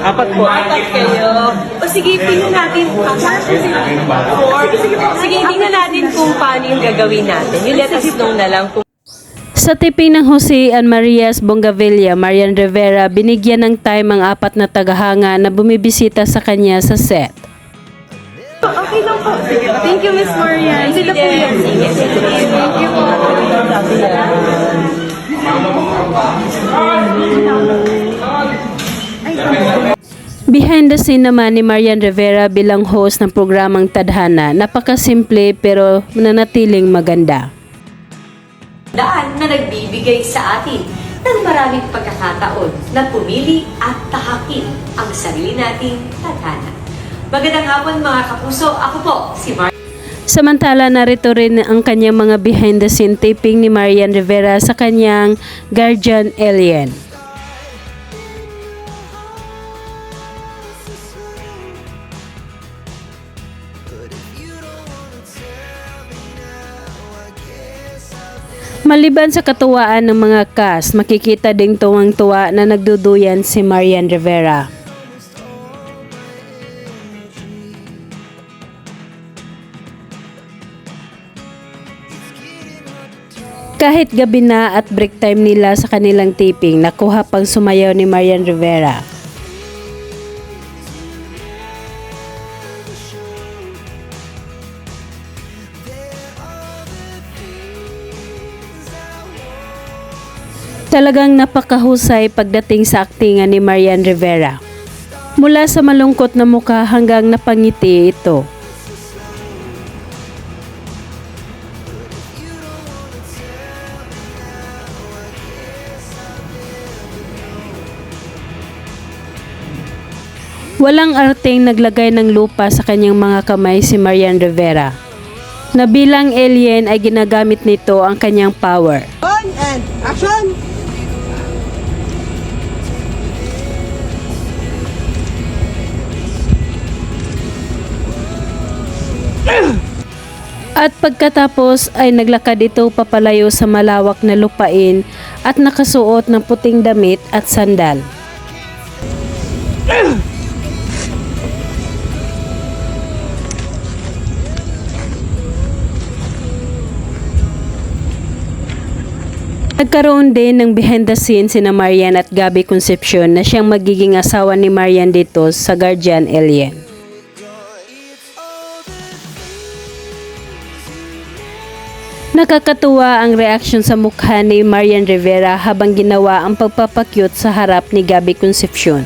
Apat po. Apat kayo. O sige, tingnan natin. Four. Sige, tingnan natin kung paano yung gagawin natin. You let us know na lang kung Sa tiping ng Jose and Marias Bongavilla, Marian Rivera, binigyan ng time ang apat na tagahanga na bumibisita sa kanya sa set. Okay lang po. Thank you, Miss Marian. Sila po yan. Sige, sige. Behind the scene naman ni Marian Rivera bilang host ng programang Tadhana, napakasimple pero nananatiling maganda. daan na nagbibigay sa atin ng maraming pagkakataon na pumili at tahakin ang sarili nating tadhana. Magandang hapon mga kapuso, ako po si Mar. Samantala narito rin ang kanyang mga behind the scene taping ni Marian Rivera sa kanyang Guardian Alien. Maliban sa katuwaan ng mga cast, makikita ding tuwang-tuwa na nagduduyan si Marian Rivera. Kahit gabi na at break time nila sa kanilang taping, nakuha pang sumayaw ni Marian Rivera. Talagang napakahusay pagdating sa aktingan ni Marian Rivera. Mula sa malungkot na mukha hanggang napangiti ito. Walang arteng naglagay ng lupa sa kanyang mga kamay si Marian Rivera. Na bilang alien ay ginagamit nito ang kanyang power. On and action! Pagkatapos ay naglakad ito papalayo sa malawak na lupain at nakasuot ng puting damit at sandal. Nagkaroon din ng behind the scenes sina Marian at Gabby Concepcion na siyang magiging asawa ni Marian dito sa Guardian Alien. Nakakatuwa ang reaksyon sa mukha ni Marian Rivera habang ginawa ang pagpapakyut sa harap ni Gabby Concepcion.